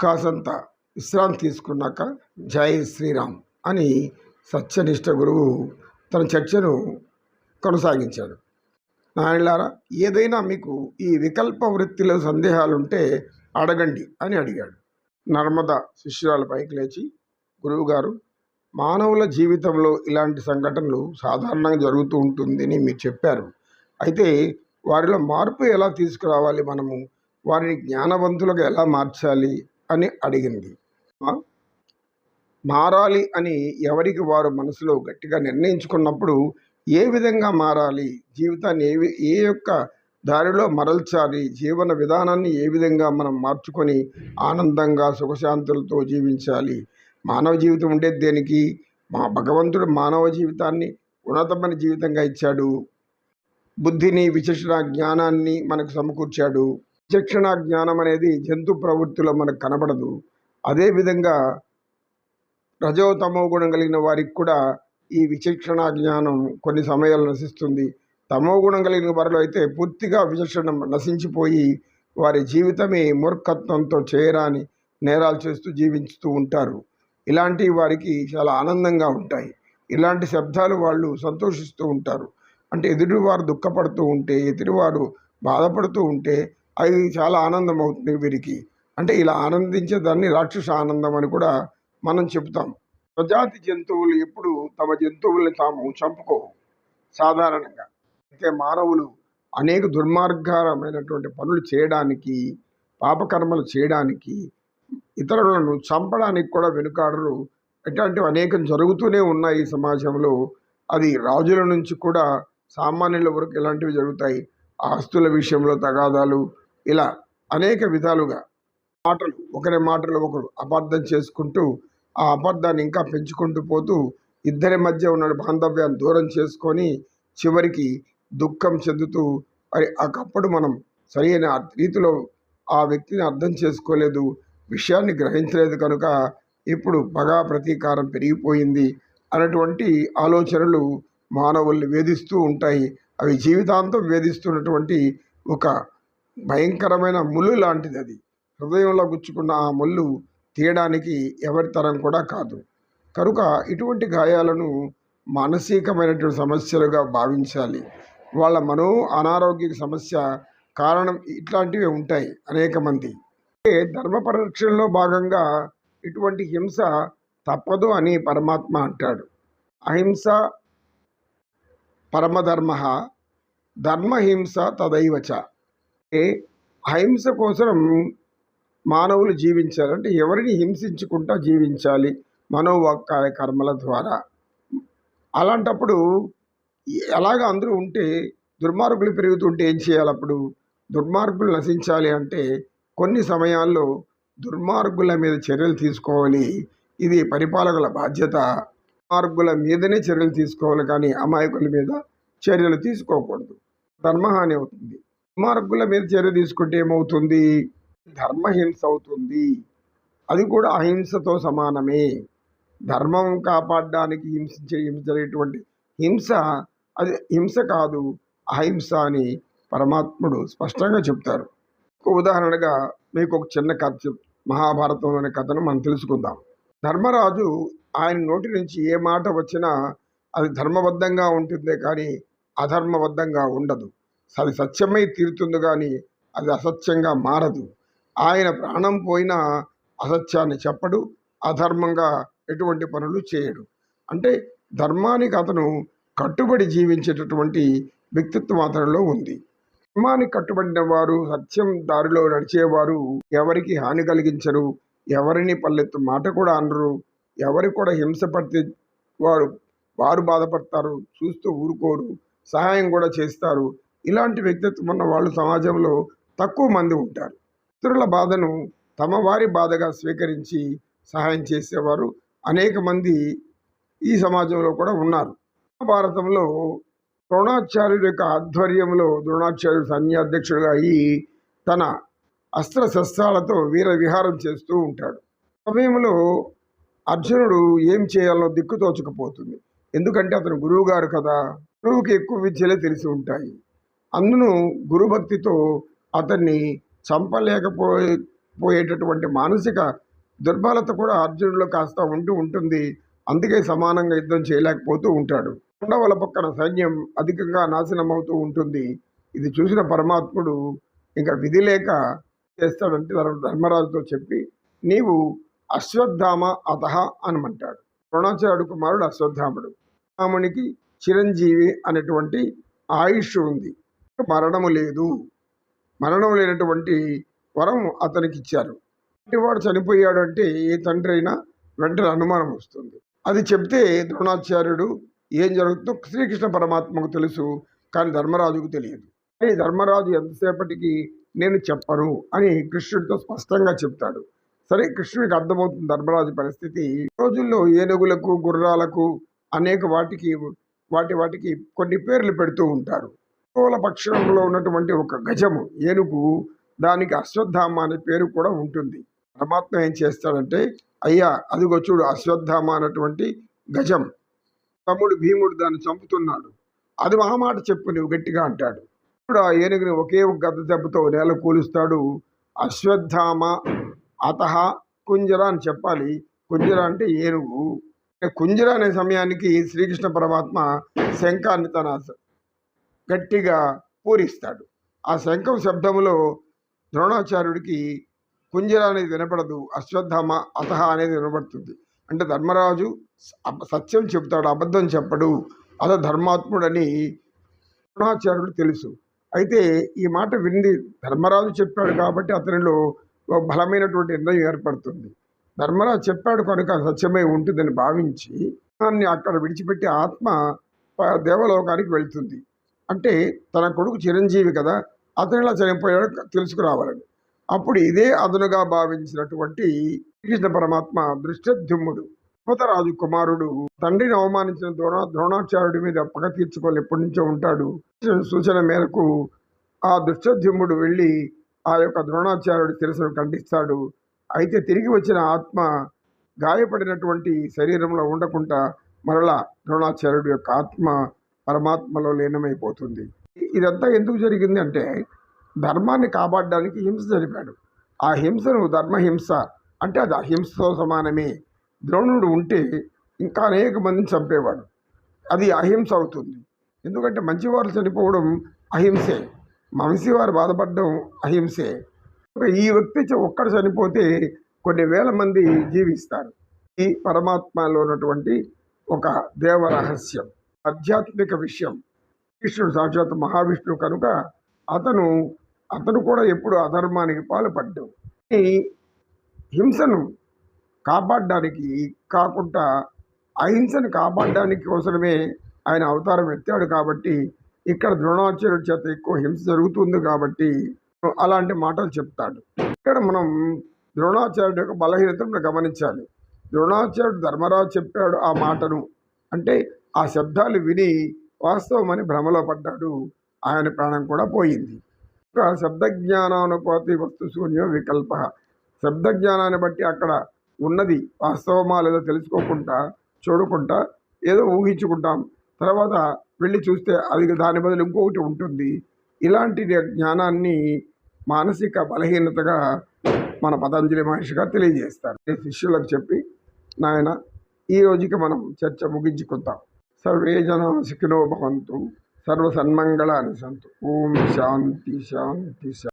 కాసంత విశ్రాంతి తీసుకున్నాక జై శ్రీరామ్ అని సత్యనిష్ట గురువు తన చర్చను కొనసాగించాడు. నాయనలారా ఏదైనా మీకు ఈ వికల్ప వృత్తిలో సందేహాలుంటే అడగండి అని అడిగాడు. నర్మద శిష్యురాలు పైకి లేచి గురువుగారు మానవుల జీవితంలో ఇలాంటి సంఘటనలు సాధారణంగా జరుగుతూ ఉంటుందని మీరు చెప్పారు. అయితే వారిలో మార్పు ఎలా తీసుకురావాలి మనము? వారిని జ్ఞానవంతులుగా ఎలా మార్చాలి? అని అడిగింది. మారాలి అని ఎవరికి వారు మనసులో గట్టిగా నిర్ణయించుకున్నప్పుడు ఏ విధంగా మారాలి? జీవితాన్ని ఏ ఏ యొక్క దారిలో మరల్చాలి? జీవన విధానాన్ని ఏ విధంగా మనం మార్చుకొని ఆనందంగా సుఖశాంతులతో జీవించాలి? మానవ జీవితం ఉండేది దేనికి? మా భగవంతుడు మానవ జీవితాన్ని ఉన్నతమైన జీవితంగా ఇచ్చాడు. బుద్ధిని విచక్షణ జ్ఞానాన్ని మనకు సమకూర్చాడు. విచక్షణ జ్ఞానం అనేది జంతు ప్రవృత్తిలో మనకు కనబడదు. అదేవిధంగా రజోతమో గుణం కలిగిన వారికి కూడా ఈ విచక్షణ జ్ఞానం కొన్ని సమయాలు నశిస్తుంది. తమో గుణం కలిగిన వారిలో అయితే పూర్తిగా విచక్షణ నశించిపోయి వారి జీవితమే మూర్ఖత్వంతో చేయరాని నేరాలు చేస్తూ జీవించుతూ ఉంటారు. ఇలాంటి వారికి చాలా ఆనందంగా ఉంటాయి. ఇలాంటి శబ్దాలు వాళ్ళు సంతోషిస్తూ ఉంటారు. అంటే ఎదుటివారు దుఃఖపడుతూ ఉంటే ఎదుటివారు బాధపడుతూ ఉంటే అది చాలా ఆనందం అవుతుంది వీరికి. అంటే ఇలా ఆనందించే దాన్ని రాక్షస ఆనందం అని కూడా మనం చెబుతాం. ప్రజాతి జంతువులు ఎప్పుడు తమ జంతువుల్ని తాము చంపుకోవు సాధారణంగా. అయితే మానవులు అనేక దుర్మార్గమైనటువంటి పనులు చేయడానికి పాపకర్మలు చేయడానికి ఇతరులను చంపడానికి కూడా వెనుకాడరు. ఇట్లాంటివి అనేకం జరుగుతూనే ఉన్నాయి ఈ సమాజంలో. అది రాజుల నుంచి కూడా సామాన్యుల వరకు ఇలాంటివి జరుగుతాయి. ఆస్తుల విషయంలో తగాదాలు ఇలా అనేక విధాలుగా మాటలు ఒకరి మాటలు ఒకరు అపార్థం చేసుకుంటూ ఆ అపార్థాన్ని ఇంకా పెంచుకుంటూ పోతూ ఇద్దరి మధ్య ఉన్న బాంధవ్యాన్ని దూరం చేసుకొని చివరికి దుఃఖం చెందుతూ మరి ఒకప్పుడు మనం సరైన రీతిలో ఆ వ్యక్తిని అర్థం చేసుకోలేదు విషయాన్ని గ్రహించలేదు కనుక ఇప్పుడు పగా ప్రతీకారం పెరిగిపోయింది అన్నటువంటి ఆలోచనలు మానవుల్ని వేధిస్తూ ఉంటాయి. అవి జీవితాంతం వేధిస్తున్నటువంటి ఒక భయంకరమైన ముళ్ళు లాంటిది అది. హృదయంలో గుచ్చుకున్న ఆ ముళ్ళు తీయడానికి ఎవరి తరం కూడా కాదు. కనుక ఇటువంటి గాయాలను మానసికమైనటువంటి సమస్యలుగా భావించాలి. వాళ్ళ మనో అనారోగ్య సమస్య కారణం ఇట్లాంటివి ఉంటాయి అనేక మంది. ధర్మ పరిరక్షణలో భాగంగా ఇటువంటి హింస తప్పదు అని పరమాత్మ అంటాడు. అహింస పరమధర్మ ధర్మహింస తదైవచ. అహింస కోసం మానవులు జీవించాలి. అంటే ఎవరిని హింసించుకుంటా జీవించాలి మనోవాక్కాయ కర్మల ద్వారా. అలాంటప్పుడు ఎలాగ అందరూ ఉంటే దుర్మార్గులు పెరుగుతుంటే ఏం చేయాలి అప్పుడు? దుర్మార్గులు నశించాలి అంటే కొన్ని సమయాల్లో దుర్మార్గుల మీద చర్యలు తీసుకోవాలి. ఇది పరిపాలకుల బాధ్యత. దుర్మార్గుల మీదనే చర్యలు తీసుకోవాలి కానీ అమాయకుల మీద చర్యలు తీసుకోకూడదు. ధర్మహాని అవుతుంది. దుర్మార్గుల మీద చర్య తీసుకుంటే ఏమవుతుంది? ధర్మహింస అవుతుంది. అది కూడా అహింసతో సమానమే. ధర్మం కాపాడడానికి హింసించే హింసలేటువంటి హింస అది హింస కాదు అహింస అని పరమాత్ముడు స్పష్టంగా చెప్తారు. ఒక ఉదాహరణగా మీకు ఒక చిన్న కథ చెప్ మహాభారతంలోని కథను మనం తెలుసుకుందాం. ధర్మరాజు ఆయన నోటి నుంచి ఏ మాట వచ్చినా అది ధర్మబద్ధంగా ఉంటుందే కానీ అధర్మబద్ధంగా ఉండదు. అది సత్యమై తీరుతుంది కానీ అది అసత్యంగా మారదు. ఆయన ప్రాణం పోయినా అసత్యాన్ని చెప్పడు అధర్మంగా ఎటువంటి పనులు చేయడు. అంటే ధర్మానికి అతను కట్టుబడి జీవించేటటువంటి వ్యక్తిత్వం అతనిలో ఉంది. ధర్మానికి కట్టుబడిన వారు సత్యం దారిలో నడిచేవారు ఎవరికి హాని కలిగించరు ఎవరిని పల్లెత్తు మాట కూడా అనరు ఎవరు కూడా హింస పడితే వారు వారు బాధపడతారు చూస్తూ ఊరుకోరు సహాయం కూడా చేస్తారు ఇలాంటి వ్యక్తిత్వం ఉన్న వాళ్ళు సమాజంలో తక్కువ మంది ఉంటారు. ఇతరుల బాధను తమ వారి బాధగా స్వీకరించి సహాయం చేసేవారు అనేక మంది ఈ సమాజంలో కూడా ఉన్నారు. భారతంలో ద్రోణాచార్యుడి యొక్క ఆధ్వర్యంలో ద్రోణాచార్యుడు సైన్యాధ్యక్షుడిగా అయి తన అస్త్ర శస్త్రాలతో వీర విహారం చేస్తూ ఉంటాడు. సమయంలో అర్జునుడు ఏం చేయాలో దిక్కు తోచకపోతుంది. ఎందుకంటే అతను గురువు గారు కదా. గురువుకి ఎక్కువ విద్యలే తెలిసి ఉంటాయి. అందును గురుభక్తితో అతన్ని చంపలేకపోయే పోయేటటువంటి మానసిక దుర్బలత కూడా అర్జునుడిలో కాస్త ఉంటూ ఉంటుంది. అందుకే సమానంగా యుద్ధం చేయలేకపోతూ ఉంటాడు. పాండవుల పక్కన సైన్యం అధికంగా నాశనం అవుతూ ఉంటుంది. ఇది చూసిన పరమాత్ముడు ఇంకా విధి లేక చేస్తాడంటే ధర్మరాజుతో చెప్పి నీవు అశ్వత్థామ అతహ అనమంటాడు. ద్రోణాచార్యుడు కుమారుడు అశ్వత్థాముడు. రామునికి చిరంజీవి అనేటువంటి ఆయుష్ ఉంది. మరణము లేదు. మరణం లేనటువంటి వరం అతనికి ఇచ్చారు వాడు చనిపోయాడు అంటే ఏ తండ్రి అయినా వెంటనే అనుమానం వస్తుంది. అది చెప్తే ద్రోణాచార్యుడు ఏం జరుగుతుందో శ్రీకృష్ణ పరమాత్మకు తెలుసు కానీ ధర్మరాజుకు తెలియదు. కానీ ధర్మరాజు ఎంతసేపటికి నేను చెప్పను అని కృష్ణుడితో స్పష్టంగా చెప్తాడు. సరే కృష్ణుడికి అర్థమవుతుంది ధర్మరాజు పరిస్థితి. ఈ రోజుల్లో ఏనుగులకు గుర్రాలకు అనేక వాటికి వాటి వాటికి కొన్ని పేర్లు పెడుతూ ఉంటారు. పూల పక్షంలో ఉన్నటువంటి ఒక గజము ఏనుగు దానికి అశ్వత్థామ అనే పేరు కూడా ఉంటుంది. పరమాత్మ ఏం చేస్తాడంటే అయ్యా అదిగో చూడు అశ్వత్థామ అన్నటువంటి గజం. తమ్ముడు భీముడు దాన్ని చంపుతున్నాడు. అది మహామాట చెప్పు నువ్వు గట్టిగా అంటాడు. ఇప్పుడు ఆ ఏనుగుని ఒకే ఒక గద్ద దెబ్బతో నేల కూలుస్తాడు. అశ్వత్థామ అతహ కుంజర అని చెప్పాలి. కుంజర అంటే ఏనుగు. కుంజర అనే సమయానికి శ్రీకృష్ణ పరమాత్మ శంఖాన్ని తన గట్టిగా పూరిస్తాడు. ఆ శంఖం శబ్దంలో ద్రోణాచార్యుడికి కుంజర అనేది వినపడదు అశ్వత్థామ అతహ అనేది వినపడుతుంది అంటే ధర్మరాజు సత్యం చెప్తాడు అబద్ధం చెప్పడు. అత ధర్మాత్ముడని ద్రోణాచార్యుడు తెలుసు. అయితే ఈ మాట వింది ధర్మరాజు చెప్పాడు కాబట్టి అతనిలో ఒక బలమైనటువంటి నిర్ణయం ఏర్పడుతుంది. ధర్మరాజు చెప్పాడు కనుక సత్యమై ఉంటుందని భావించి దాన్ని అక్కడ విడిచిపెట్టి ఆత్మ దేవలోకానికి వెళ్తుంది. అంటే తన కొడుకు చిరంజీవి కదా అతను ఇలా చనిపోయాడు తెలుసుకురావాలని. అప్పుడు ఇదే అదునుగా భావించినటువంటి కృష్ణ పరమాత్మ దృష్టద్యుమ్ముడు రాజు కుమారుడు తండ్రిని అవమానించిన ద్రోణ ద్రోణాచార్యుడి మీద పగ తీర్చుకొని ఎప్పటి నుంచో ఉంటాడు. సూచన మేరకు ఆ దుష్టద్యుమ్ముడు వెళ్ళి ఆ యొక్క ద్రోణాచార్యుడి శిరస్సును ఖండిస్తాడు. అయితే తిరిగి వచ్చిన ఆత్మ గాయపడినటువంటి శరీరంలో ఉండకుండా మరలా ద్రోణాచార్యుడి యొక్క ఆత్మ పరమాత్మలో లీనమైపోతుంది. ఇదంతా ఎందుకు జరిగింది అంటే ధర్మాన్ని కాపాడడానికి హింస జరిపాడు. ఆ హింసను ధర్మహింస అంటే అది అహింసతో సమానమే. ద్రోణుడు ఉంటే ఇంకా అనేక మందిని చంపేవాడు. అది అహింస అవుతుంది. ఎందుకంటే మంచివారు చనిపోవడం అహింసే. మంచివారు బాధపడడం అహింసే. ఈ వ్యక్తి ఒక్కడు చనిపోతే కొన్ని వేల మంది జీవిస్తారు. ఈ పరమాత్మలో ఉన్నటువంటి ఒక దేవ రహస్యం. ఆధ్యాత్మిక విషయం. కృష్ణుడు సాక్షాత్ మహావిష్ణువు కనుక అతను అతను కూడా ఎప్పుడు అధర్మానికి పాల్పడ్డు ఈ హింసను కాపాడడానికి కాకుండా అహింసను కాపాడడానికి కోసమే ఆయన అవతారం ఎత్తాడు కాబట్టి ఇక్కడ ద్రోణాచార్యుడి చేత ఎక్కువ హింస జరుగుతుంది కాబట్టి అలాంటి మాటలు చెప్తాడు. ఇక్కడ మనం ద్రోణాచార్యుడి యొక్క బలహీనతను గమనించాలి. ద్రోణాచార్యుడు ధర్మరాజు చెప్పాడు ఆ మాటను. అంటే ఆ శబ్దాలు విని వాస్తవమని భ్రమలో పడ్డాడు. ఆయన ప్రాణం కూడా పోయింది. ఒక శబ్ద వస్తు శూన్యం వికల్ప. శబ్ద జ్ఞానాన్ని బట్టి అక్కడ ఉన్నది వాస్తవమా లేదో తెలుసుకోకుండా చూడకుండా ఏదో ఊహించుకుంటాం. తర్వాత వెళ్ళి చూస్తే అది దాని బదులు ఇంకొకటి ఉంటుంది. ఇలాంటి జ్ఞానాన్ని మానసిక బలహీనతగా మన పతంజలి మహర్షిగా తెలియజేస్తారు. ఈ శిష్యులకు చెప్పి నాయన ఈ రోజుకి మనం చర్చ ముగించుకుందాం. సర్వే జన సుఖినో భవంతు సర్వ సన్మంగళాన్ని సంతు ఓం శాంతి శాంతి శాంతి